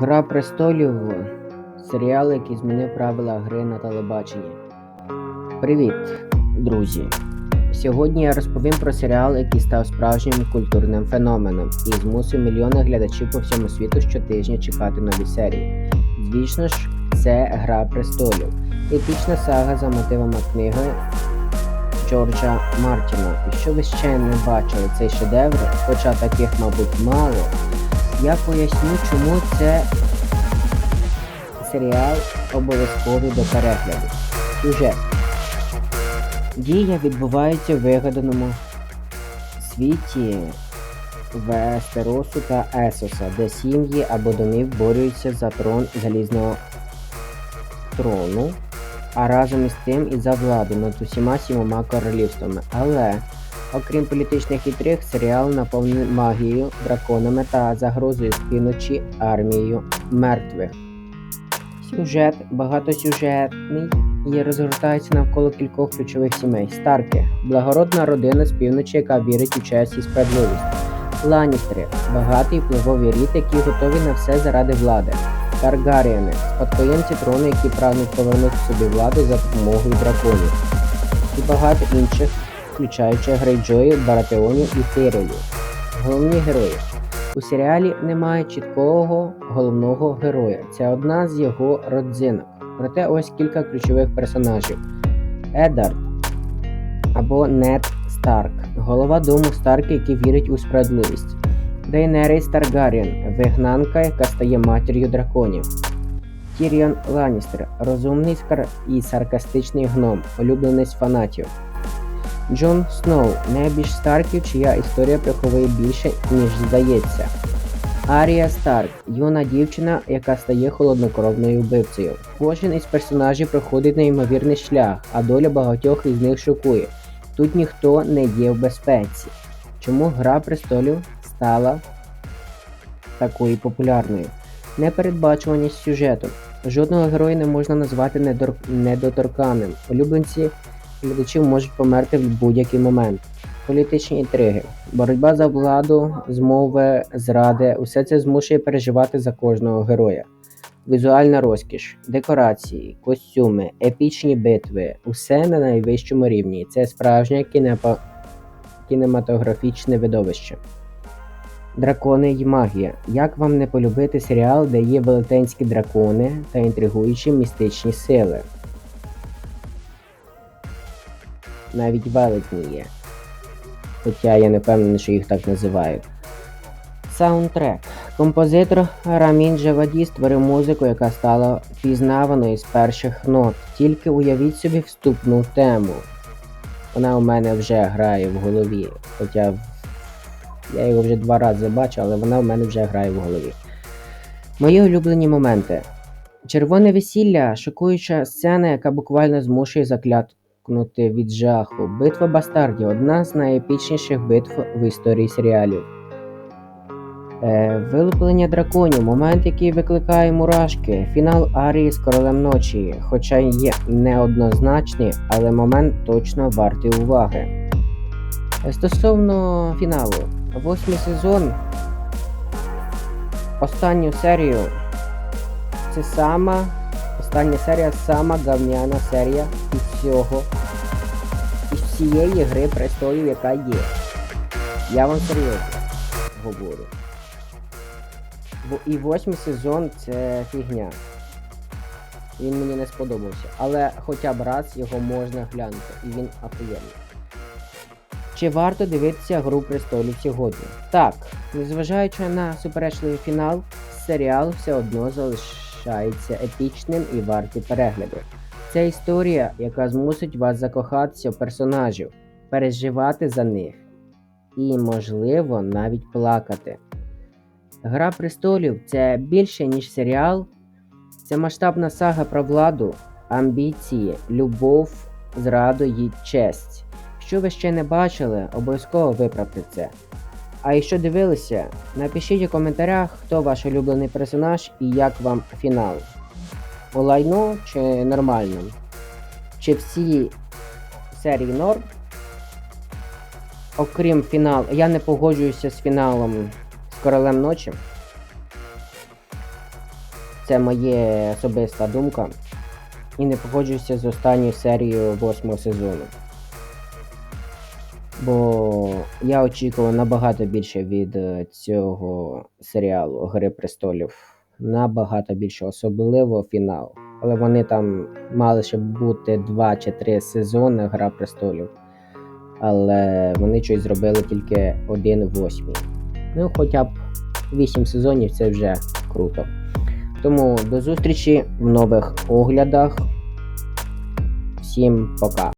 Гра престолів серіал, який змінив правила гри на телебаченні. Привіт, друзі! Сьогодні я розповім про серіал, який став справжнім культурним феноменом і змусив мільйони глядачів по всьому світу щотижня чекати нові серії. Звісно ж, це Гра престолів, епічна сага за мотивами книги Джорджа Мартіна. Якщо ви ще не бачили цей шедевр, хоча таких, мабуть, мало, я поясню, чому це серіал обов'язковий до перегляду. Сюжет. Дія відбувається в вигаданому світі Вестеросу та Есоса, де сім'ї або домів борються за трон залізного трону, а разом із тим і за владу над усіма сімома королівствами. Але, окрім політичних інтриг, серіал наповнений магією, драконами та загрозою півночі армією мертвих. Сюжет багатосюжетний і розгортається навколо кількох ключових сімей. Старки благородна родина з півночі, яка вірить у честь і справедливість. Ланістри багатий впливовий рід, які готові на все заради влади. Таргаріани спадкоємці трону, які прагнуть повернути собі владу за допомогою драконів. І багато інших, включаючи Грейджоїв, Баратеонів і Тирелів. Головні герої. У серіалі немає чіткого головного героя. Це одна з його родзинок. Проте ось кілька ключових персонажів: Едард або Нед Старк, голова дому Старк, який вірить у справедливість. Дейнерис Таргаріен, вигнанка, яка стає матір'ю драконів. Тіріон Ланністер, розумний і саркастичний гном, улюбленець фанатів. Джон Сноу, найбільш Старків, чия історія приховує більше, ніж здається. Арія Старк юна дівчина, яка стає холоднокровною вбивцею. Кожен із персонажів проходить неймовірний шлях, а доля багатьох із них шокує. Тут ніхто не є в безпеці. Чому Гра престолів стала такою популярною? Непередбачуваність сюжету. Жодного героя не можна назвати недор... недоторканим. Улюбленці глядачів можуть померти в будь-який момент. Політичні інтриги, боротьба за владу, змови, зради усе це змушує переживати за кожного героя. Візуальна розкіш, декорації, костюми, епічні битви усе на найвищому рівні. Це справжнє кінепо... кінематографічне видовище. Дракони й магія. Як вам не полюбити серіал, де є велетенські дракони та інтригуючі містичні сили? Навіть велетні є. Хоча я не впевнений, що їх так називають. Саундтрек. Композитор Рамін Джаваді створив музику, яка стала впізнаваною з перших нот. Тільки уявіть собі вступну тему. Вона у мене вже грає в голові. Хоча я його вже два рази бачив, але вона у мене вже грає в голові. Мої улюблені моменти. Червоне весілля шокуюча сцена, яка буквально змушує заклякнути від жаху. Битва бастардів одна з найепічніших битв в історії серіалів. Е, Вилуплення драконів, момент, який викликає мурашки, фінал Арії з королем ночі, хоча є неоднозначний, але момент точно вартий уваги. Е, Стосовно фіналу, восьмий сезон, останню серію. Це сама остання серія, сама гавняна серія із цього із всієї гри престолів, яка є. Я вам серйозно говорю. Бо і восьмий сезон це фігня. Він мені не сподобався. Але хоча б раз його можна глянути, і він ахуєнний. Чи варто дивитися Гру престолів сьогодні? Так, незважаючи на суперечливий фінал, серіал все одно залишається епічним і вартий перегляду. Це історія, яка змусить вас закохатися в персонажів, переживати за них і, можливо, навіть плакати. Гра престолів це більше, ніж серіал, це масштабна сага про владу, амбіції, любов, зраду і честь. Якщо ви ще не бачили, обов'язково виправте це. А якщо дивилися, напишіть у коментарях, хто ваш улюблений персонаж і як вам фінал. По лайну чи нормально? Чи всі серії норм? Окрім фіналу, я не погоджуюся з фіналом з королем ночі. це моє особиста думка. І не погоджуюся з останньою серією восьмого сезону. Бо я очікував набагато більше від е, цього серіалу Гри престолів. Набагато більше, особливо фінал. Але вони там мали ще бути два чи три сезони Гра престолів. Але вони щось зробили тільки один восьмий. Ну, хоча б 8 сезонів це вже круто. Тому до зустрічі в нових оглядах. Всім пока.